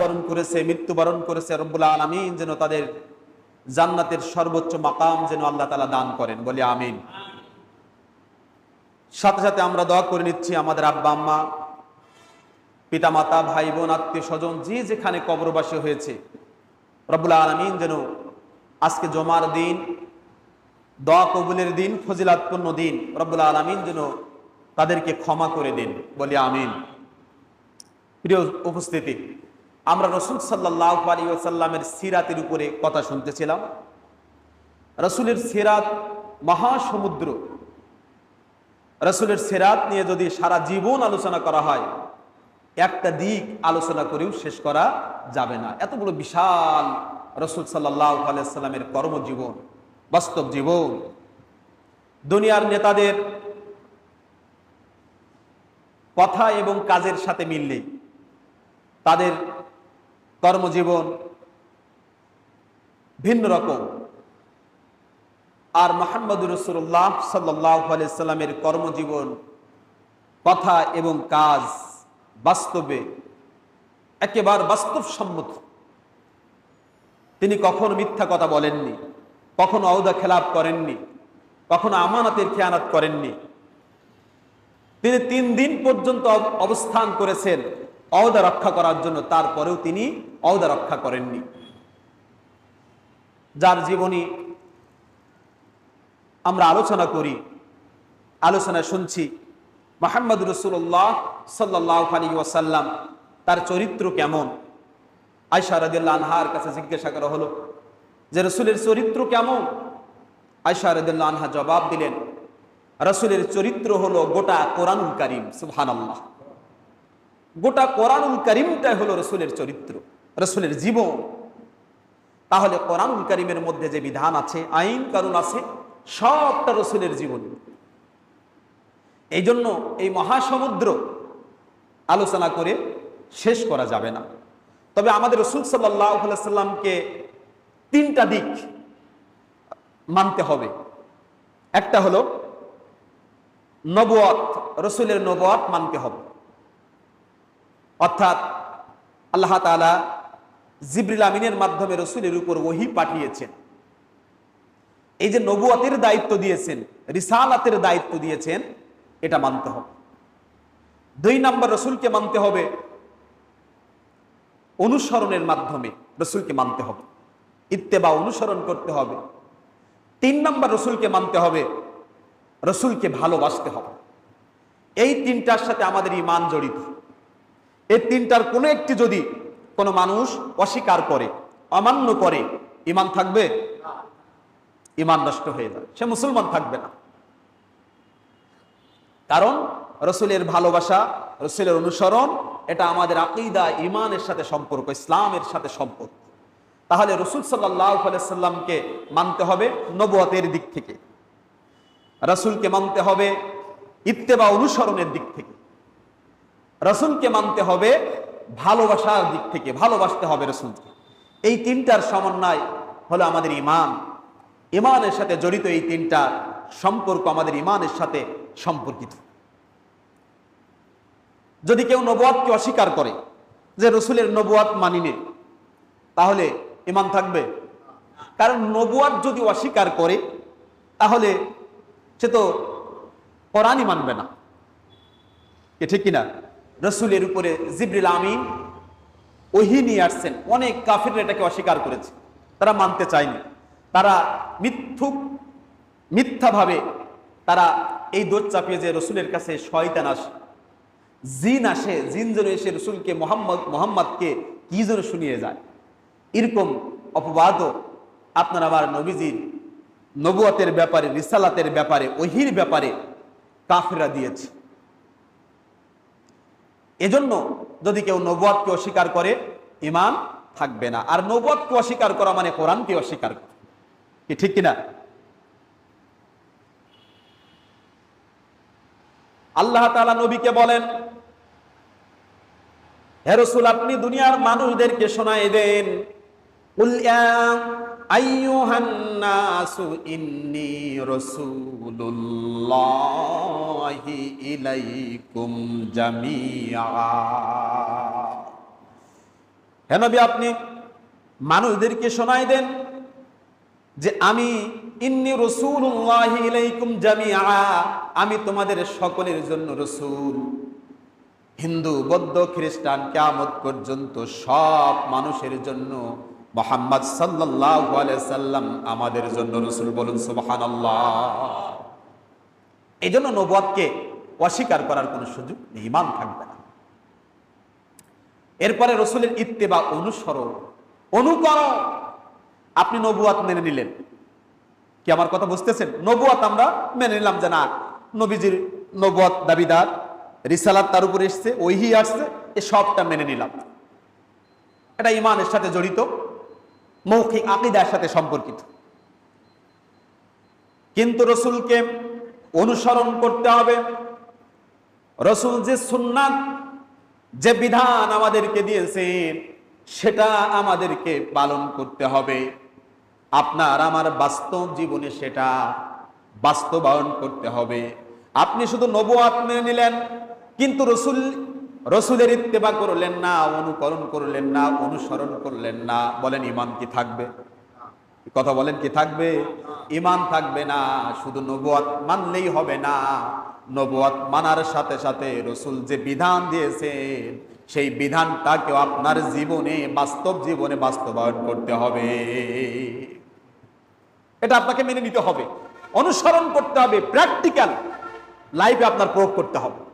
বরণ করেছে, মৃত্যুবরণ করেছে রব্বুল আলমিন, যেন তাদের জান্নাতের সর্বোচ্চ মাকাম যেন আল্লাহ তালা দান করেন। বলি আমিন। সাথে সাথে আমরা দোয়া করে নিচ্ছি আমাদের আব্বা আম্মা, পিতামাতা ভাই বোন আত্মীয় স্বজন যে যেখানে কবরবাসী হয়েছে। রব্বুল আলমিন যেন আজকে জমার দিন, দোয়া কবুলের দিন, ফজিলাতপূর্ণ দিন, রব্বুল আলমিন যেন তাদেরকে ক্ষমা করে দিন। বলি আমিন। প্রিয় উপস্থিতি আমরা রসুল সাল্লাহ আলী ওসাল্লামের সিরাতের উপরে কথা শুনতেছিলাম। রসুলের সিরাত মহাসমুদ্র। রসুলের সিরাত নিয়ে যদি সারা জীবন আলোচনা করা হয়, একটা দিক আলোচনা করেও শেষ করা যাবে না। এত বড় বিশাল রসুল সাল্লাহ আলাইসাল্লামের কর্মজীবন, বাস্তব জীবন। দুনিয়ার নেতাদের কথা এবং কাজের সাথে মিললে তাদের কর্মজীবন, ভিন্ন রকম। আর মোহাম্মদুর রসুল্লাহ সাল্লামের কর্মজীবন, কথা এবং কাজ বাস্তবে একেবারে বাস্তবসম্মত। তিনি কখনো মিথ্যা কথা বলেননি, কখনো অউদা খেলাপ করেননি, কখনো আমানতের খেয়ানাত করেননি। তিনি তিন দিন পর্যন্ত অবস্থান করেছেন। অহদা রক্ষা করার জন্য তারপরেও তিনি অহদা রক্ষা করেননি। যার জীবনী আমরা আলোচনা করি, আলোচনা শুনছি। মোহাম্মদ রসুল্লাহ সাল্লাহ আলী ওয়াসাল্লাম তার চরিত্র কেমন? আয়সা রদুল্লাহ আনহার কাছে জিজ্ঞাসা করা হলো যে, রসুলের চরিত্র কেমন? আয়সা রদুল্লাহ আনহা জবাব দিলেন, রসুলের চরিত্র হলো গোটা কোরআনুল করিম সুহান আল্লাহ গোটা কোরআনুল করিমটাই হলো রসুলের চরিত্র, রসুলের জীবন। তাহলে কোরআনুল করিমের মধ্যে যে বিধান আছে, আইন কারণ আছে, সবটা রসুলের জীবন। এই জন্য এই মহাসমুদ্র আলোচনা করে শেষ করা যাবে না। তবে আমাদের রসুল সাল্লাহ সাল্লামকে তিনটা দিক মানতে হবে। একটা হলো নবুয়াত, রসুলের নবুয়াত মানতে হবে। অর্থাৎ আল্লাহ তালা জিবরিল আমিনের মাধ্যমে রসুলের উপর ওহি পাঠিয়েছেন। এই যে নবুয়াতের দায়িত্ব দিয়েছেন, রিসালাতের দায়িত্ব দিয়েছেন, এটা মানতে হবে। দুই নম্বর রসুলকে মানতে হবে, অনুসরণের মাধ্যমে রসুলকে মানতে হবে, ইত্তেবা অনুসরণ করতে হবে। তিন নম্বর রসুলকে মানতে হবে, রসুলকে ভালোবাসতে হবে। এই তিনটার সাথে আমাদের ইমান জড়িত। এই তিনটার কোনো একটি যদি কোনো মানুষ অস্বীকার করে, অমান্য করে ইমান থাকবে? ইমান নষ্ট হয়ে যাবে। সে মুসলমান থাকবে না। কারণ রসুলের ভালোবাসা, রসুলের অনুসরণ, এটা আমাদের আকিদা ইমানের সাথে সম্পর্ক, ইসলামের সাথে সম্পর্ক। তাহলে রসুল সাল্লাহ মানতে হবে নবুয়াতের দিক থেকে। রসুলকে মানতে হবে ইত্তেবা অনুসরণের দিক থেকে। রসুলকে মানতে হবে, ভালোবাসার দিক থেকে ভালোবাসতে হবে রসুলকে। এই তিনটার সমন্বয় হলো আমাদের ইমান। ইমানের সাথে জড়িত এই তিনটা সম্পর্ক আমাদের ইমানের সাথে সম্পর্কিত। যদি কেউ নবুয়াতকে অস্বীকার করে যে রসুলের নবুয়াত মানিনে, তাহলে ইমান থাকবে? কারণ নবুয়াত যদি অস্বীকার করে, তাহলে সে তো কোরআনই মানবে না। এ ঠিক কিনা? রসুলের উপরে জিবরিল আমিন ওহি নিয়ে আসছেন। অনেক কাফির এটাকে অস্বীকার করেছে। তারা মানতে চায়নি। তারা মিথ্যুক, মিথ্যাভাবে তারা এই দোষ চাপিয়ে যে রসুলের কাছে শয়তান আসে। জিন আসে, জিন যেন এসে রসুলকে মোহাম্মদ, মোহাম্মদকে কি যেন শুনিয়ে যায়। এরকম অপবাদও আপনার আমার নবীজির নবুয়াতের ব্যাপারে, রিসালাতের ব্যাপারে, ওহির ব্যাপারে কাফেরা দিয়েছে। এজন্য যদি কেউ নবুয়াতকে অস্বীকার করে ইমান থাকবে না। আর নবুয়াতকে অস্বীকার করা মানে কোরআনকে অস্বীকার করা। কি ঠিক কিনা? আল্লাহ তালা নবীকে বলেন, হে রসুল, আপনি দুনিয়ার মানুষদেরকে শোনায় দেন। قل হেনবি ইন্নি ইলাইকুম আপনি মানুষদেরকে শোনাই দেন যে আমি ইন্নি রসুল্লাহি জামিয়া আমি তোমাদের সকলের জন্য রসুল। হিন্দু, বৌদ্ধ, খ্রিস্টান, কেয়ামত পর্যন্ত সব মানুষের জন্য মোহাম্মদ সাল্লাম আমাদের জন্য রসুল বলুন, সুবহানাল্লাহ। এই জন্য নবুয়াতকে অস্বীকার করার কোনো সুযোগ ইমান থাকবে না। এরপরে রসুলের ইত্তেবা অনুসরণ, অনুকরণ। আপনি নবুয়াত মেনে নিলেন। কি আমার কথা বুঝতেছেন? নবুয়াত আমরা মেনে নিলাম যে না, নবীজির নবুয়াত দাবিদার, রিসালাত তার উপরে এসছে ওইহি আসছে, এ সবটা মেনে নিলাম। এটা ইমানের সাথে জড়িত। মৌখিক আকিদার সাথে সম্পর্কিত। কিন্তু রসুলকে অনুসরণ করতে হবে। রসুল যে সুন্নাত, যে বিধান আমাদেরকে দিয়েছেন, সেটা আমাদেরকে পালন করতে হবে। আপনার আমার বাস্তব জীবনে সেটা বাস্তবায়ন করতে হবে। আপনি শুধু নবুয়াত মেনে নিলেন, কিন্তু রসুল রসুলের ইত্তেবা করলেন না, অনুকরণ করলেন না, অনুসরণ করলেন না। বলেন, ইমান কি থাকবে? কথা বলেন, কি থাকবে? ইমান থাকবে না, শুধু নবুয়াত মানলেই হবে না। নবুয়াত মানার সাথে সাথে রসুল যে বিধান দিয়েছেন, সেই বিধানটাকেও আপনার জীবনে, বাস্তব জীবনে বাস্তবায়ন করতে হবে। এটা আপনাকে মেনে নিতে হবে। অনুসরণ করতে হবে, প্র্যাকটিক্যাল লাইফে আপনার প্রয়োগ করতে হবে।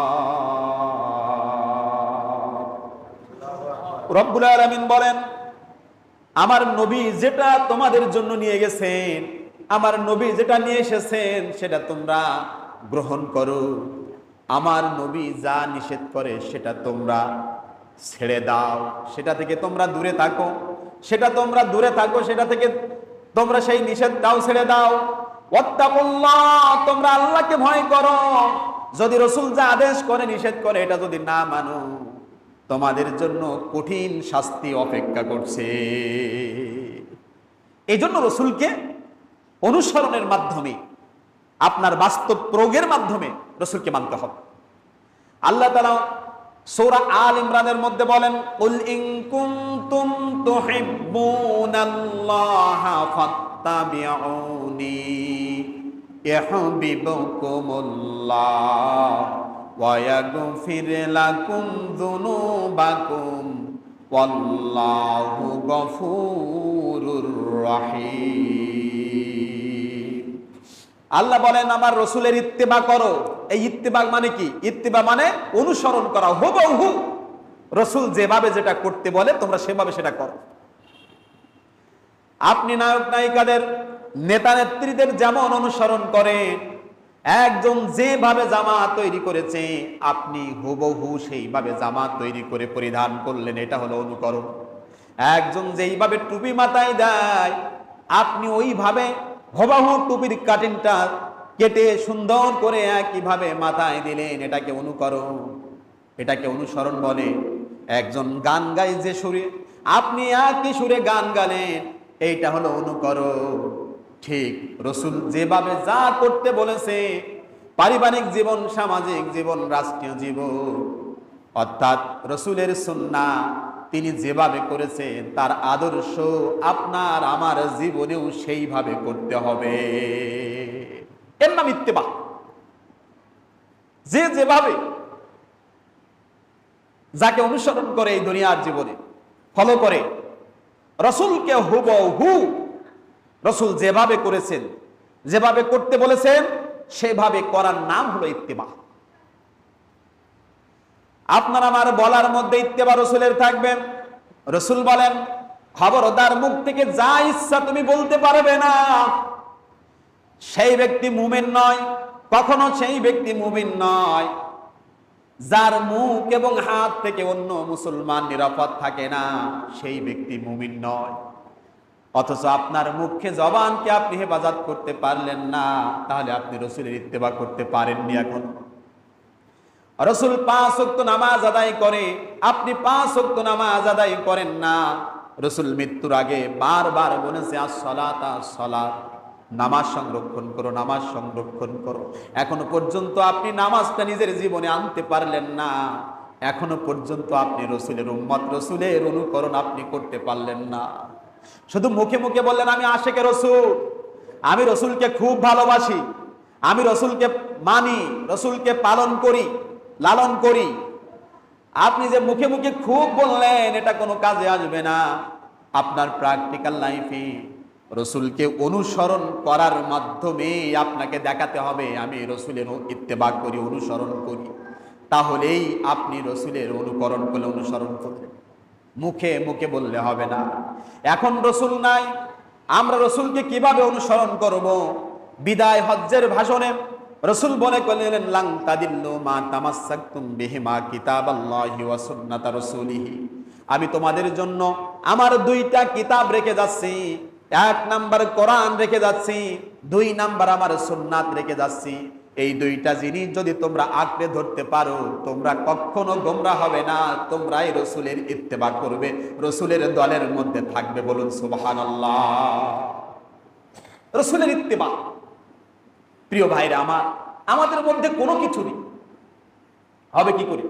রব্বুল আলামিন বলেন, আমার নবী যেটা তোমাদের জন্য নিয়ে গেছেন, আমার নবী যেটা নিয়ে এসেছেন, সেটা তোমরা গ্রহণ করো। আমার নবী যা নিষেধ করে, সেটা তোমরা ছেড়ে দাও। সেটা থেকে তোমরা দূরে থাকো। সেটা তোমরা দূরে থাকো, সেটা থেকে তোমরা সেই নিষেধ নিষেধটাও ছেড়ে দাও। তোমরা আল্লাহকে ভয় করো। যদি রসুল যা আদেশ করে, নিষেধ করে, এটা যদি না মানো তোমাদের জন্য কঠিন শাস্তি অপেক্ষা করছে। এই জন্য রসুলকে অনুসরণের মাধ্যমে, আপনার বাস্তব প্রয়োগের মাধ্যমে রসুলকে মানতে হবে। আল্লাহ তালা সৌরা আল ইমরানের মধ্যে বলেন, কুল ইন কুনতুম তুহিব্বুনাল্লাহা ইয়াগফির লাকুম যুনুবাকুম, ওয়াল্লাহু গফুরুর রহিম। আল্লাহ বলেন, আমার রসুলের ইত্তেবা করো। এই ইত্তেবা মানে কি? ইত্তেবা মানে অনুসরণ করা, হুবহু। রসুল যেভাবে যেটা করতে বলে, তোমরা সেভাবে সেটা করো। আপনি নায়ক নায়িকাদের নেতা নেত্রীদের যেমন অনুসরণ করেন একজন যেভাবে জামা তৈরি করেছে, আপনি হুবহু সেইভাবে জামা তৈরি করে পরিধান করলেন, এটা হলো অনুকরণ। একজন যেইভাবে টুপি মাথায় দেয়, আপনি ওইভাবে হবাহু টুপির কাটিংটা কেটে সুন্দর করে একইভাবে মাথায় দিলেন, এটাকে অনুকরণ। এটাকে অনুসরণ বলে একজন গান গায় যে সুরে, আপনি একই সুরে গান গালেন, এইটা হলো অনুকরণ। ঠিক, রসুল যেভাবে যা করতে বলেছে, পারিবারিক জীবন, সামাজিক জীবন, রাষ্ট্রীয় জীবন, অর্থাৎ রসুলের সুন্না তিনি যেভাবে করেছেন তার আদর্শ আপনার আমার জীবনেও সেইভাবে করতে হবে। এর নাম ইত্তেবা। যে যেভাবে যাকে অনুসরণ করে এই দুনিয়ার জীবনে, ফলো করে, রসুলকে হুব হু রসুল যেভাবে করেছেন, যেভাবে করতে বলেছেন, সেভাবে করার নাম হলো ইত্তেবা। আপনার আমার বলার মধ্যে ইত্তেবা রসুলের থাকবে। রসুল বলেন, খবরদার মুখ থেকে যা ইচ্ছা তুমি বলতে পারবে না। সেই ব্যক্তি মুমিন নয়, কখনো সেই ব্যক্তি মুমিন নয়। যার মুখ এবং হাত থেকে অন্য মুসলমান নিরাপদ থাকে না, সেই ব্যক্তি মুমিন নয়। অথচ আপনার মুখে জবানকে আপনি হেফাজত করতে পারলেন না, তাহলে আপনি রসুলের ইত্তেবা করতে পারেননি এখন। রসুল পাঁচ অক্ত নামাজ আদায় করে, আপনি পাঁচ অক্ত নামাজ আদায় করেন না। রসুল মৃত্যুর আগে বারবার বলেছে আসলাত আসলাত নামাজ সংরক্ষণ করো, নামাজ সংরক্ষণ করো। এখনও পর্যন্ত আপনি নামাজটা নিজের জীবনে আনতে পারলেন না। এখনও পর্যন্ত আপনি রসুলের উম্মত, রসুলের অনুকরণ আপনি করতে পারলেন না। শুধু মুখে মুখে বললেন, আমি আশেকে রসুল। আমি রসুলকে খুব ভালোবাসি। আমি রসুলকে মানি, রসুলকে পালন করি, লালন করি। আপনি যে মুখে মুখে খুব বললেন, এটা কোনো কাজে আসবে না। আপনার প্র্যাকটিক্যাল লাইফে রসুলকে অনুসরণ করার মাধ্যমে আপনাকে দেখাতে হবে, আমি রসুলের ইত্তেবাক করি, অনুসরণ করি। তাহলেই আপনি রসুলের অনুকরণ করলে, অনুসরণ করবেন মুখে মুখে বললে হবে না। এখন রসুল নাই, আমরা রসুলকে কীভাবে অনুসরণ করব? বিদায় হজ্জের ভাষণে রসুল বলে করলেন, লাং তাদিল্লু মা তামাসাক্তুম বিহিমা সুন্নাতা রাসূলিহি। আমি তোমাদের জন্য আমার দুইটা কিতাব রেখে যাচ্ছি। এক নাম্বার কোরআন রেখে যাচ্ছি, দুই নাম্বার আমার সুন্নাত রেখে যাচ্ছি। এই দুইটা জিনিস যদি তোমরা আঁকড়ে ধরতে পারো, তোমরা কখনো গোমরা হবে না। তোমরাই রসুলের ইত্তেবা করবে, রসুলের দলের মধ্যে থাকবে বলুন সুবাহান রসুলের ইত্তেবা। প্রিয় ভাইরা আমার, আমাদের মধ্যে কোনো কিছু নেই। হবে কি করে?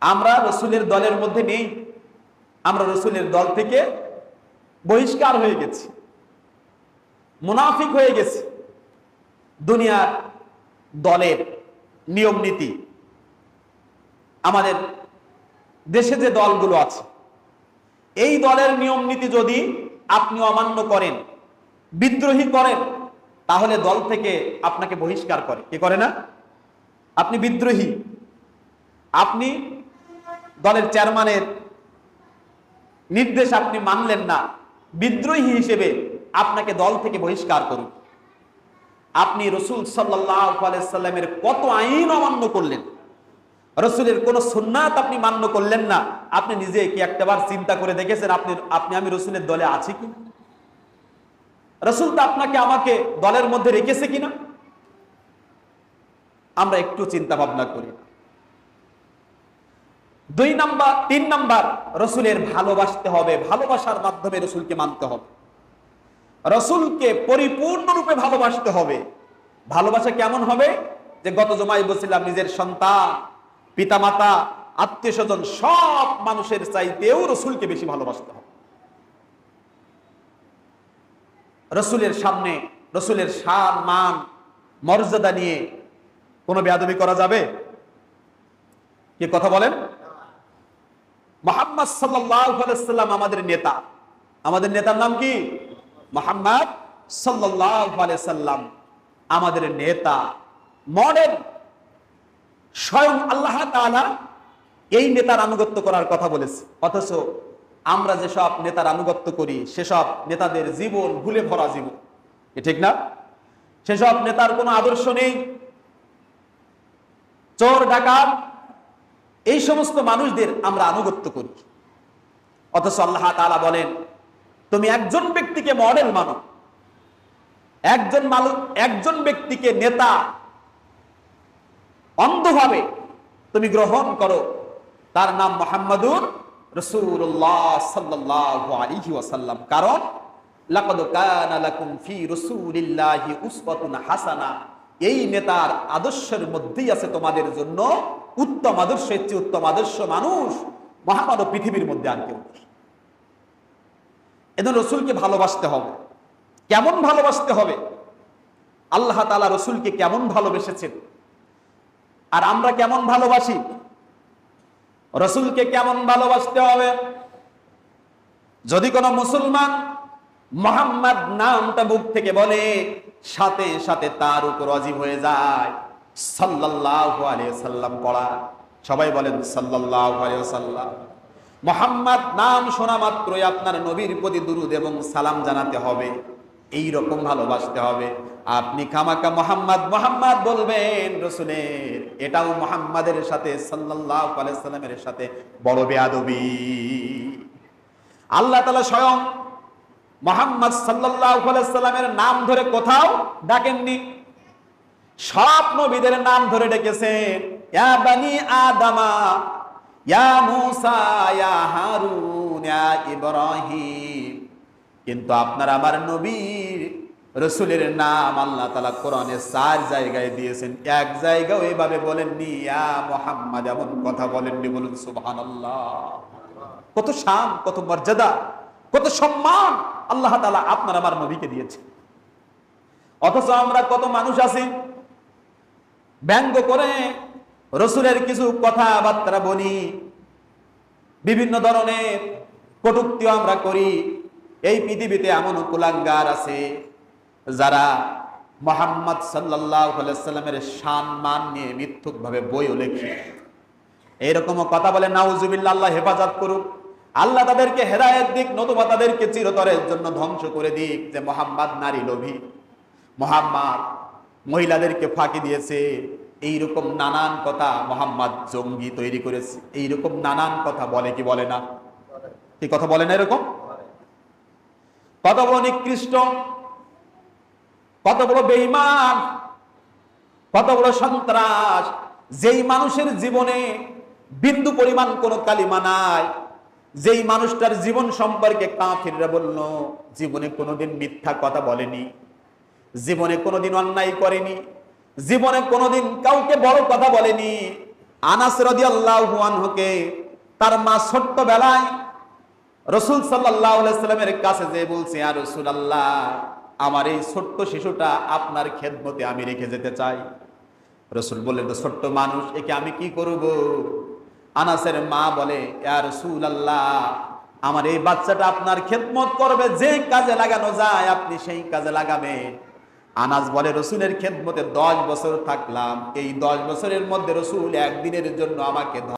আমরা রসুলের দলের মধ্যে নেই। আমরা রসুলের দল থেকে বহিষ্কার হয়ে গেছি। মুনাফিক হয়ে গেছি। দুনিয়ার দলের নিয়ম নীতি। আমাদের দেশে যে দলগুলো আছে, এই দলের নিয়ম নীতি যদি আপনি অমান্য করেন, বিদ্রোহী করেন, তাহলে দল থেকে আপনাকে বহিষ্কার করে। কি করে না? আপনি বিদ্রোহী। আপনি দলের চেয়ারম্যানের নির্দেশ আপনি মানলেন না। বিদ্রোহী হিসেবে আপনাকে দল থেকে বহিষ্কার করুন। আপনি রসুল সাল্লামের কত আইন অমান্য করলেন? রসুলের কোন সুন্নাত আপনি মান্য করলেন না। আপনি নিজে কি একটাবার চিন্তা করে দেখেছেন আপনি আপনি, আমি রসুলের দলে আছি কি রসুল তো আপনাকে আমাকে দলের মধ্যে রেখেছে কিনা আমরা একটু চিন্তা ভাবনা করি। দুই নাম্বার, তিন নাম্বার, রসুলের ভালোবাসতে হবে, ভালোবাসার মাধ্যমে রসুলকে মানতে হবে। রসুলকে পরিপূর্ণরূপে ভালোবাসতে হবে। ভালোবাসা কেমন হবে? যে গত জমায় বলছিলাম, নিজের সন্তান, পিতামাতা আত্মীয় স্বজন সব মানুষের চাইতেও রসুলকে বেশি ভালোবাসতে হবে। রসুলের সামনে, রসুলের সার মান, মর্যাদা নিয়ে কোনো বেয়াদবি করা যাবে? কি কথা বলেন? মোহাম্মদ সাল্লাম আমাদের নেতা। আমাদের নেতার নাম কি? মোহাম্মদ সাল্লাম, আমাদের নেতা, মডেল, স্বয়ং আল্লাহ এই নেতার আনুগত্য করার কথা বলেছে। অথচ আমরা যেসব নেতার আনুগত্য করি, সেসব নেতাদের জীবন ভুলে ভরা জীবন। ঠিক না? সেসব নেতার কোনো আদর্শ নেই। চোর, ডাকাত, এই সমস্ত মানুষদের আমরা আনুগত্য করি। অথচ আল্লাহ তাআলা বলেন তুমি একজন ব্যক্তিকে মডেল মানো। একজন মানুষ একজন ব্যক্তিকে নেতা অন্ধভাবে তুমি গ্রহণ করো। তার নাম মোহাম্মদুর এই নেতার আদর্শের মধ্যেই আছে তোমাদের জন্য উত্তম উত্তম আদর্শ মানুষ। পৃথিবীর মধ্যে আর কেউ নেই। এজন্য রসুলকে ভালোবাসতে হবে। কেমন ভালোবাসতে হবে? আল্লাহ তালা রসুলকে কেমন ভালোবেসেছেন? আর আমরা কেমন ভালোবাসি? রসুলকে কেমন ভালোবাসতে হবে? যদি কোনো মুসলমান মোহাম্মদ নামটা মুখ থেকে বলে, সাথে সাথে তার উপর অজীব হয়ে যায়। সাল্লাল্লাহু আলাইহি সাল্লাম পড়া। সবাই বলেন সাল্লাল্লাহু আলাইহি সাল্লাম মোহাম্মদ, নাম শোনা মাত্রই আপনার নবীর প্রতি দুরুদ এবং সালাম জানাতে হবে। এই রকম ভালোবাসতে হবে। আপনি খামাকা মোহাম্মদ মোহাম্মদ বলবেন, রসুলের, এটাও মোহাম্মদের সাথে সাল্লাহ সাল্লামের সাথে বড় বেয়াদবি। আল্লাহ তালা স্বয়ং মোহাম্মদ সাল্লামের নাম ধরে কোথাও ডাকেননি। সব নবীদের নাম ধরে ডেকেছেন ইয়া মুসা ইয়া হারুন ইয়া ইব্রাহিম কিন্তু আপনার আমার নবীর রসুলের নাম আল্লাহ তালা কোরআনে চার জায়গায় দিয়েছেন। এক জায়গাও এভাবে বলেননি, ইয়া মোহাম্মদ এমন কথা বলেননি বলুন, সুবহানাল্লাহ। কত শান, কত মর্যাদা, কত সম্মান আল্লাহ তালা আপনার আমার নবীকে দিয়েছে অথচ আমরা কত মানুষ আছি, ব্যঙ্গ করে রসুলের কিছু কথাবার্তা বলি। বিভিন্ন ধরনের কটুক্তিও আমরা করি। এই পৃথিবীতে এমন কুলাঙ্গার আছে যারা মোহাম্মদ সাল্লাহ সাল্লামের সম্মান মান নিয়ে মিথ্যুক ভাবে বইও লেখে। এইরকম কথা বলে নাউজুবিল্লা আল্লাহ হেফাজত করুক। আল্লাহ তাদেরকে হেদায়েত দিক, নতুবা তাদেরকে চিরতরের জন্য ধ্বংস করে দিক যে মোহাম্মদ নারী লোভী। মোহাম্মদ মহিলাদেরকে ফাঁকি দিয়েছে। এইরকম নানান কথা মোহাম্মদ জঙ্গি তৈরি করেছে। এইরকম নানান কথা বলে কি বলে না? কি কথা বলে না এরকম? কত বড় নিকৃষ্ট, কত বড় বেইমান কত বড় সন্ত্রাস, যেই মানুষের জীবনে বিন্দু পরিমাণ কোনো কালিমা নাই, যেই মানুষটার জীবন সম্পর্কে কাফিররা বলল, জীবনে কোনোদিন মিথ্যা কথা বলেনি, জীবনে কোনোদিন অন্যায় করেনি জীবনে কোনোদিন কাউকে বড় কথা বলেনি। আনাস রাদিয়াল্লাহু আনহুকে তার মা ছোট্ট বেলায় রসুল সাল্লামের কাছে যে বলছে আর রসুল আল্লাহ আমার এই ছোট্ট শিশুটা আপনার খেদমতে আমি রেখে যেতে চাই। রসুল বললেন, তো ছোট্ট মানুষ, একে আমি কি করব? আনাসের মা বলে আর রসুল আল্লাহ আমার এই বাচ্চাটা আপনার খেদমত করবে, যে কাজে লাগানো যায়, আপনি সেই কাজে লাগাবেন। আনাস বলে রসুলের খেদমতে দশ বছর থাকলাম। এই দশ বছরের মধ্যে রসুল একদিনের জন্য আমাকে